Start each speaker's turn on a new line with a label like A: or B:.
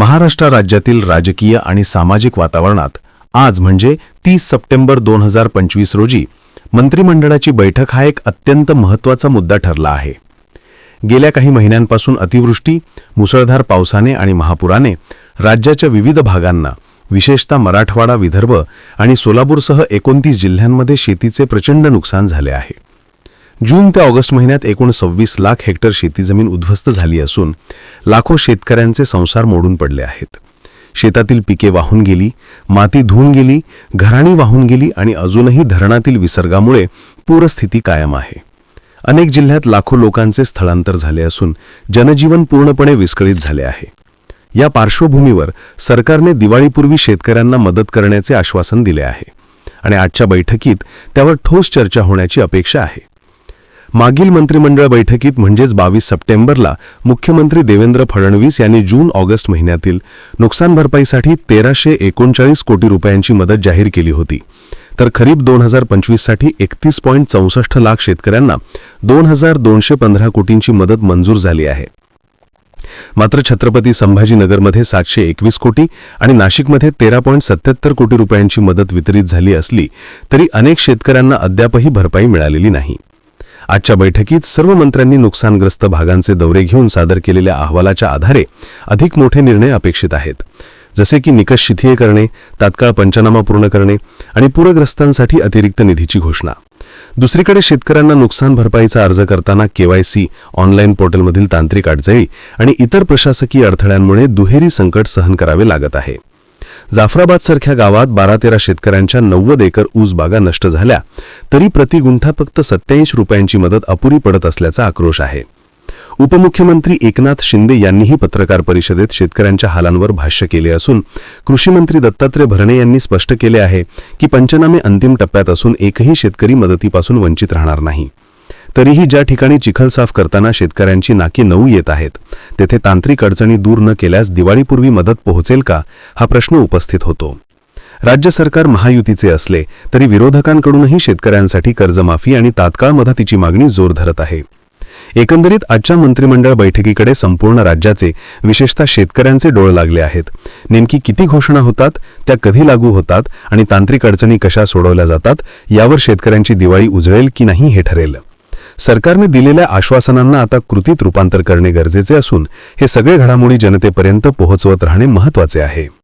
A: महाराष्ट्र राज्यातील राजकीय आणि सामाजिक वातावरणात आज म्हणजे तीस सप्टेंबर दोन हजार पंचवीस रोजी मंत्रिमंडळाची बैठक हा एक अत्यंत महत्त्वाचा मुद्दा ठरला आहे. गेल्या काही महिन्यांपासून अतिवृष्टी मुसळधार पावसाने आणि महापुराने राज्याच्या विविध भागांना विशेषतः मराठवाडा विदर्भ आणि सोलापूरसह एकोणतीस जिल्ह्यांमध्ये शेतीचे प्रचंड नुकसान झाले आहे. जून ते ऑगस्ट महिन्यात एकूण सव्वीस लाख हेक्टर शेतीजमीन उद्ध्वस्त झाली असून लाखो शेतकऱ्यांचे संसार मोडून पडले आहेत. शेतातील पिके वाहून गेली माती धुवून गेली घराणी वाहून गेली आणि अजूनही धरणातील विसर्गामुळे पूरस्थिती कायम आहे. अनेक जिल्ह्यात लाखो लोकांचे स्थळांतर झाले असून जनजीवन पूर्णपणे विस्कळीत झाले आहे. या पार्श्वभूमीवर सरकारने दिवाळीपूर्वी शेतकऱ्यांना मदत करण्याचे आश्वासन दिले आहे आणि आजच्या बैठकीत त्यावर ठोस चर्चा होण्याची अपेक्षा आहे. मागील मंत्रिमंडळ बैठकीत म्हणजेच बावीस सप्टेंबरला मुख्यमंत्री देवेंद्र फडणवीस यांनी जून ऑगस्ट महिन्यातील नुकसान भरपाईसाठी तेराशे एकोणचाळीस कोटी रुपयांची मदत जाहीर केली होती. तर खरीप दोन हजार पंचवीससाठी एकतीस पॉईंट चौसष्ट लाख शेतकऱ्यांना दोन हजार दोनशे पंधरा कोटींची मदत मंजूर झाली आहे. मात्र छत्रपती संभाजीनगरमध्ये सातशे एकवीस कोटी आणि नाशिकमध्ये तेरा पॉईंट सत्याहत्तर कोटी रुपयांची मदत वितरित झाली असली तरी अनेक शेतकऱ्यांना अद्यापही भरपाई मिळालेली नाही. आजच्या बैठकीत सर्व मंत्र्यांनी नुकसानग्रस्त भागांचे दौरे घेऊन सादर केलेल्या अहवालाच्या आधारे अधिक मोठे निर्णय अपेक्षित आहेत. जसे की निकष शिथिल करणे तात्काळ पंचनामा पूर्ण करणे आणि पूरग्रस्तांसाठी अतिरिक्त निधीची घोषणा. दुसरीकडे शेतकऱ्यांना नुकसान भरपाईचा अर्ज करताना केवायसी ऑनलाईन पोर्टलमधील तांत्रिक अडचणी आणि इतर प्रशासकीय अडथळ्यांमुळे दुहेरी संकट सहन करावे लागत आहे. जाफराबादसारख्या गावात बारा तेरा शेतकऱ्यांच्या नव्वद एकर ऊस बागा नष्ट झाल्या तरी प्रति गुंठा फक्त सत्याऐंशी रुपयांची मदत अपुरी पडत असल्याचा आक्रोश आहे. उपमुख्यमंत्री एकनाथ शिंदे यांनीही पत्रकार परिषदेत शेतकऱ्यांच्या हालांवर भाष्य केले असून कृषीमंत्री दत्तात्रय भरणे यांनी स्पष्ट केले आहे की पंचनामे अंतिम टप्प्यात असून एकही शेतकरी मदतीपासून वंचित राहणार नाही. तरीही ज्या ठिकाणी चिखल साफ करताना शेतकऱ्यांची नाकी नऊ येत आहेत तेथे तांत्रिक अडचणी दूर न केल्यास दिवाळीपूर्वी मदत पोहोचेल का हा प्रश्न उपस्थित होतो. राज्य सरकार महायुतीचे असले तरी विरोधकांकडूनही शेतकऱ्यांसाठी कर्जमाफी आणि तात्काळ मदतीची मागणी जोर धरत आहे. एकंदरीत आजच्या मंत्रिमंडळ बैठकीकडे संपूर्ण राज्याचे विशेषतः शेतकऱ्यांचे डोळ लागले आहेत. नेमकी किती घोषणा होतात त्या कधी लागू होतात आणि तांत्रिक अडचणी कशा सोडवल्या जातात यावर शेतकऱ्यांची दिवाळी उजळेल की नाही हे ठरेल. सरकारने दिलेल्या आश्वासनांना आता कृतीत रूपांतर करणे गरजेचे असून हे सगळे घडामोडी जनतेपर्यंत पोहोचवत राहणे महत्त्वाचे आहे.